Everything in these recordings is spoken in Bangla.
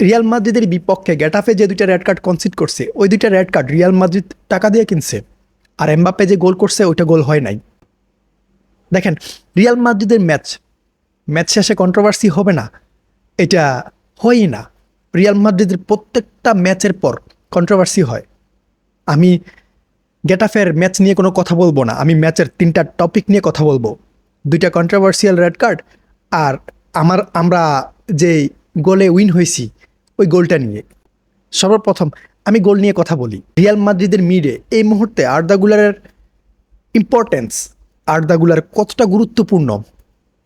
রিয়াল মাদ্রিদের বিপক্ষে গ্যাটাফে যে দুইটা রেড কার্ড কনসিড করছে, ওই দুইটা রেড কার্ড রিয়াল মাদ্রিদ টাকা দিয়ে কিনছে। আর এমবাপ্পে যে গোল করছে, ওইটা গোল হয় নাই। দেখেন রিয়াল মাদ্রিদের ম্যাচ ম্যাচ শেষে কন্ট্রোভার্সি হবে না। এটা হয়ই না। রিয়াল মাদ্রিদের প্রত্যেকটা ম্যাচের পর কন্ট্রোভার্সি হয়। আমি গেটাফের ম্যাচ নিয়ে কোনো কথা বলব না। আমি ম্যাচের তিনটা টপিক নিয়ে কথা বলব। দুইটা কন্ট্রোভার্সিয়াল রেড কার্ড আর আমার, আমরা যে গোলে উইন হয়েছি ওই গোলটা নিয়ে। সর্বপ্রথম আমি গোল নিয়ে কথা বলি। রিয়াল মাদ্রিদের মিডে এই মুহূর্তে আর্দাগুলারের ইম্পর্টেন্স আর্দাগুলার কতটা গুরুত্বপূর্ণ,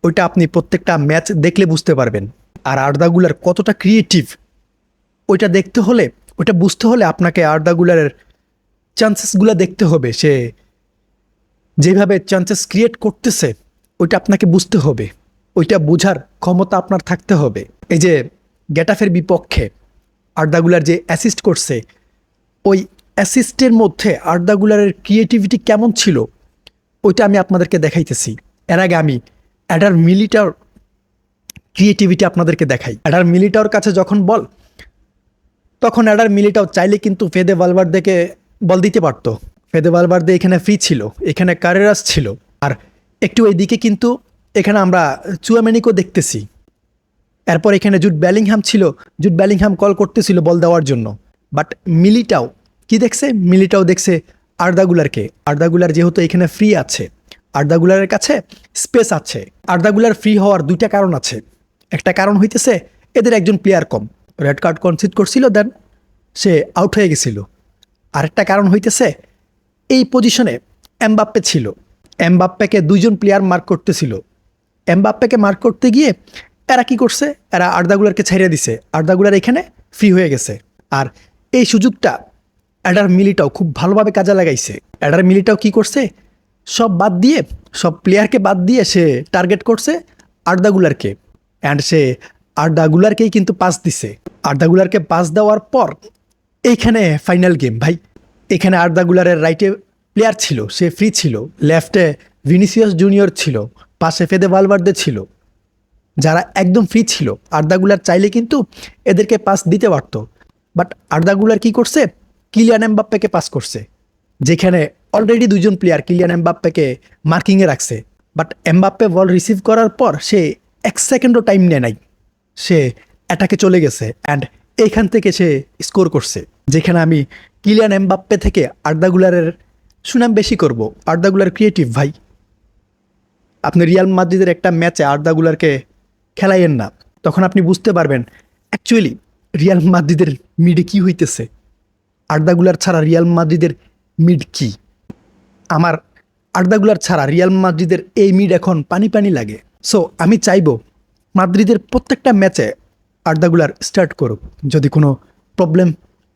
ওইটা আপনি প্রত্যেকটা ম্যাচ দেখলে বুঝতে পারবেন। আর আর্দাগুলার কতটা ক্রিয়েটিভ ওইটা দেখতে হলে, ওইটা বুঝতে হলে আপনাকে আর্দাগুলারের চান্সেসগুলো দেখতে হবে। সে যেভাবে চান্সেস ক্রিয়েট করতেছে, ওইটা আপনাকে বুঝতে হবে। ওইটা বোঝার ক্ষমতা আপনার থাকতে হবে। এই যে গ্যাটাফের বিপক্ষে আর্দাগুলার যে অ্যাসিস্ট করছে, ওই অ্যাসিস্টের মধ্যে আর্দাগুলারের ক্রিয়েটিভিটি কেমন ছিল, ওইটা আমি আপনাদেরকে দেখাইতেছি। এর আগে আমি অ্যাডার মিলিটার ক্রিয়েটিভিটি আপনাদেরকে দেখাই। অ্যাডার মিলিটার কাছে যখন বল, তখন অ্যাডার মিলিটাও চাইলে কিন্তু ফেদে ভালভার্দেকে বল দিতে পারতো। ফেদে ভালভার্দে এখানে ফ্রি ছিল, এখানে কারেরাস ছিল। আর একটু এইদিকে কিন্তু এখানে আমরা চুয়ামেনিকও দেখতেছি। এরপর এখানে জুট ব্যালিংহাম ছিল। জুট ব্যালিংহাম কল করতেছিল বল দেওয়ার জন্য। বাট মিলিটাও, কি দেখছে? মিলিটাও দেখছে আর্দাগুলারকে। আর্দাগুলার যেহেতু এখানে ফ্রি আছে, আর্দাগুলারের কাছে স্পেস আছে। আর্দাগুলার ফ্রি হওয়ার দুইটা কারণ আছে। একটা কারণ হইতেছে, এদের একজন প্লেয়ার কম। রেড কার্ড কনসিড করছিল দেন সে আউট হয়ে গেছিল। আরেকটা কারণ হইতেছে, এই পজিশনে এমবাপ্পে ছিল। এমবাপ্পেকে দুইজন প্লেয়ার মার্ক করতেছিল। এমবাপ্পেকে মার্ক করতে গিয়ে এরা কি করছে? এরা আর্দাগুলারকে ছেড়ে দিছে। আর্দাগুলার এখানে ফ্রি হয়ে গেছে। আর এই সুযোগটা অ্যাডার মিলিটাও খুব ভালোভাবে কাজে লাগাইছে। অ্যাডার মিলিটাও কি করছে? সব বাদ দিয়ে, সব প্লেয়ারকে বাদ দিয়ে সে টার্গেট করছে আর্দাগুলারকে। অ্যান্ড সে আর্দাগুলারকেই কিন্তু পাস দিছে। আর্দাগুলারকে পাস দেওয়ার পর এইখানে ফাইনাল গেম ভাই। এখানে আর্দাগুলারের রাইটে প্লেয়ার ছিল, সে ফ্রি ছিল। লেফটে ভিনিসিয়াস জুনিয়র ছিল। পাশে ফেদে ভালভার্দে ছিল। যারা একদম ফ্রি ছিল। আর্দাগুলার চাইলে কিন্তু এদেরকে পাস দিতে পারতো। বাট আর্দাগুলার কি করছে? কিলিয়ান এমবাপ্পেকে পাস করছে। যেখানে অলরেডি দুজন প্লেয়ার কিলিয়ান এমবাপ্পেকে মার্কিংয়ে রাখছে। বাট এমবাপ্পে বল রিসিভ করার পর সে এক সেকেন্ডও টাইম নেয় নাই। সে অ্যাটাকে চলে গেছে অ্যান্ড এইখান থেকে সে স্কোর করছে। যেখানে আমি কিলিয়ান এমবাপ্পে থেকে আর্দাগুলারের সুনাম বেশি করব। আর্দাগুলার ক্রিয়েটিভ ভাই। আপনি রিয়াল মাদ্রিদের একটা ম্যাচে আর্দাগুলারকে খেলাইয়েন না। তখন আপনি বুঝতে পারবেন অ্যাকচুয়ালি রিয়াল মাদ্রিদের মিডে কি হইতেছে? আর্দাগুলার ছাড়া রিয়াল মাদ্রিদের মিড কি? আমার আর্দাগুলার ছাড়া রিয়াল মাদ্রিদের এই মিড এখন পানি পানি লাগে। সো আমি চাইব মাদ্রিদের প্রত্যেকটা ম্যাচে আর্দাগুলার স্টার্ট করুক, যদি কোনো প্রবলেম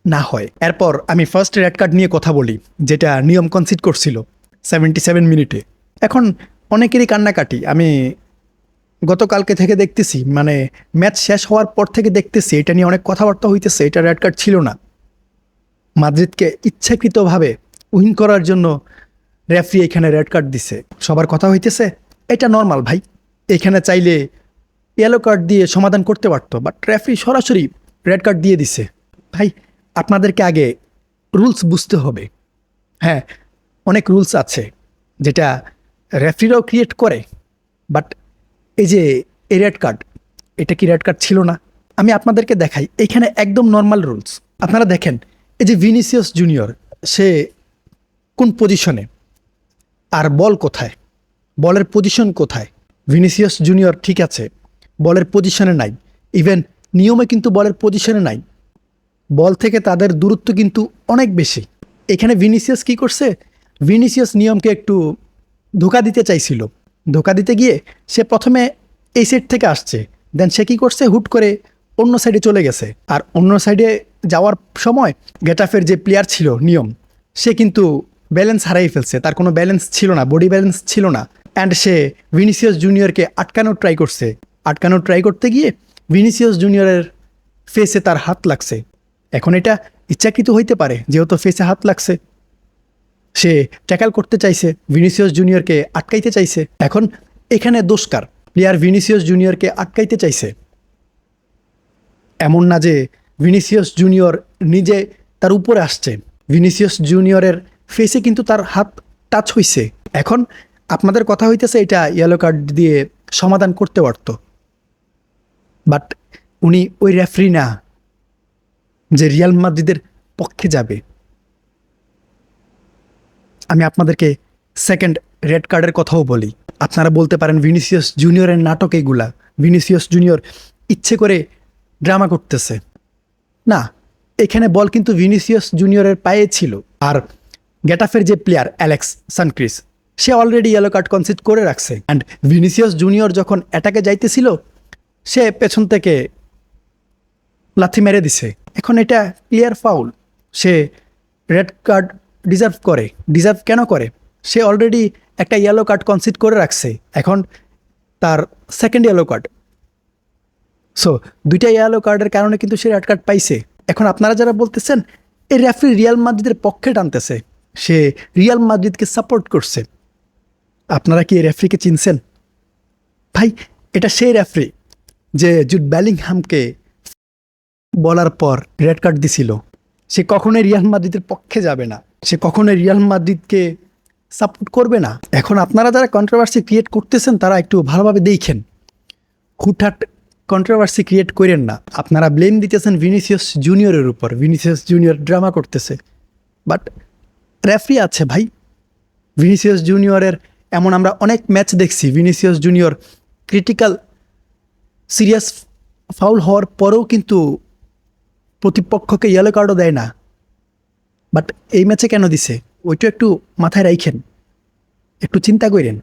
না হয়। এরপর আমি ফার্স্ট রেড কার্ড নিয়ে কথা বলি, যেটা নিয়ম কনসিড করছিল সেভেন্টি সেভেন মিনিটে এখন অনেকেরই কান্নাকাটি, আমি গতকালকে থেকে দেখতেছি মানে ম্যাচ শেষ হওয়ার পর থেকে দেখতেছি, এটা নিয়ে অনেক কথাবার্তা হইতেছে, এটা রেড কার্ড ছিল না। মাদ্রিদকে ইচ্ছাকৃতভাবে উইন করার জন্য রেফারি এখানে রেড কার্ড দিছে। সবার কথা হইতেছে, এটা নর্মাল ভাই। এখানে চাইলে ইয়েলো কার্ড দিয়ে সমাধান করতে পারতো বাট রেফারি সরাসরি রেড কার্ড দিয়ে দিছে। ভাই, আপনাদেরকে আগে রুলস বুঝতে হবে। হ্যাঁ অনেক রুলস আছে, যেটা রেফারিরাও ক্রিয়েট করে বাট এই যে এই রেড কার্ড এটা কি রেড কার্ড ছিল না? আমি আপনাদেরকে দেখাই, এখানে একদম নর্মাল রুলস আপনারা দেখেন, এই যে ভিনিসিয়াস জুনিয়র সে কোন পজিশনে আর বল কোথায়? বলের পজিশন কোথায়? ভিনিসিয়াস জুনিয়র ঠিক আছে বলের পজিশনে নাই। ইভেন নিয়মে কিন্তু বলের পজিশনে নাই। বল থেকে তাদের দূরত্ব কিন্তু অনেক বেশি। এখানে ভিনিসিয়াস কি করছে? ভিনিসিয়াস নিয়মকে একটু ধোকা দিতে চাইছিল। ধোকা দিতে গিয়ে সে প্রথমে এই সেট থেকে আসছে। দেন সে কী করছে? হুট করে অন্য সাইডে চলে গেছে। আর অন্য সাইডে যাওয়ার সময় গেটাফের যে প্লেয়ার ছিল নিয়ম সে কিন্তু ব্যালেন্স হারাই ফেলছে। তার কোনো ব্যালেন্স ছিল না বডি ব্যালেন্স ছিল না। অ্যান্ড সে ভিনিসিয়াস জুনিয়রকে আটকানোর ট্রাই করছে। আটকানোর ট্রাই করতে গিয়ে ভিনিসিয়াস জুনিয়রের ফেসে তার হাত লাগছে। এখন এটা ইচ্ছাকৃত হইতে পারে, যেহেতু ফেসে হাত লাগছে। সে ট্যাকাল করতে চাইছে ভিনিসিয়াস জুনিয়রকে আটকাইতে চাইছে। এখন এখানে দোষকার প্লেয়ার ভিনিসিয়াস জুনিয়রকে আটকাইতে চাইছে। এমন না যে ভিনিসিয়াস জুনিয়র নিজে তার উপরে আসছে। ভিনিসিয়াস জুনিয়রের ফেসে কিন্তু তার হাত টাচ হইছে। এখন আপনাদের কথা হইতেছে এটা ইয়েলো কার্ড দিয়ে সমাধান করতে পারত। বাট উনি ওই রেফারি না, যে রিয়াল মাদ্রিদের পক্ষে যাবে। আমি আপনাদেরকে সেকেন্ড রেড কার্ডের কথাও বলি। আপনারা বলতে পারেন ভিনিসিয়াস জুনিয়রের নাটক এগুলা ভিনিসিয়াস জুনিয়র ইচ্ছে করে ড্রামা করতেছে। না, এখানে বল কিন্তু ভিনিসিয়াস জুনিয়রের পায়ে ছিল। আর গেটাফের যে প্লেয়ার অ্যালেক্স সানক্রিস সে অলরেডি ইয়েলো কার্ড কনসিড করে রাখছে। অ্যান্ড ভিনিসিয়াস জুনিয়র যখন অ্যাটাকে যাইতেছিল, সে পেছন থেকে লাথি মেরে দিছে। এখন এটা ক্লিয়ার ফাউল সে রেড কার্ড ডিজার্ভ করে ডিজার্ভ কেন করে? সে অলরেডি একটা ইয়েলো কার্ড কনসিড করে রাখছে। এখন তার সেকেন্ড ইয়েলো কার্ড সো দুইটা ইয়েলো কার্ডের কারণে কিন্তু সে রেড কার্ড পাইছে। এখন আপনারা যারা বলতেছেন, এই রেফারি রিয়াল মাদ্রিদের পক্ষে টানতেছে, সে রিয়াল মাদ্রিদকে সাপোর্ট করছে। আপনারা কি এই রেফারিকে চিনছেন? ভাই, এটা সেই রেফারি যে জুট ব্যালিংহামকে বলার পর রেড কার্ড দিছিল। সে কখনোই রিয়াল মাদ্রিদের পক্ষে যাবে না। সে কখনোই রিয়াল মাদ্রিদকে সাপোর্ট করবে না। এখন আপনারা যারা কন্ট্রোভার্সি ক্রিয়েট করতেছেন, তারা একটু ভালোভাবে দেখেন। হুটহাট কন্ট্রোভার্সি ক্রিয়েট করেন না। আপনারা ব্লেম দিতেছেন ভিনিসিয়াস জুনিয়রের উপর। ভিনিসিয়াস জুনিয়র ড্রামা করতেছে। বাট রেফারি আছে ভাই। ভিনিসিয়াস জুনিয়রের এমন আমরা অনেক ম্যাচ দেখছি। Vinicius junior critical serious foul হওয়ার পরেও কিন্তু প্রতিপক্ষকে ইয়েলো কার্ডও দেয় না। বাট এই ম্যাচে কেন দিছে? ওইটা একটু মাথায় রাইখেন। একটু চিন্তা করেন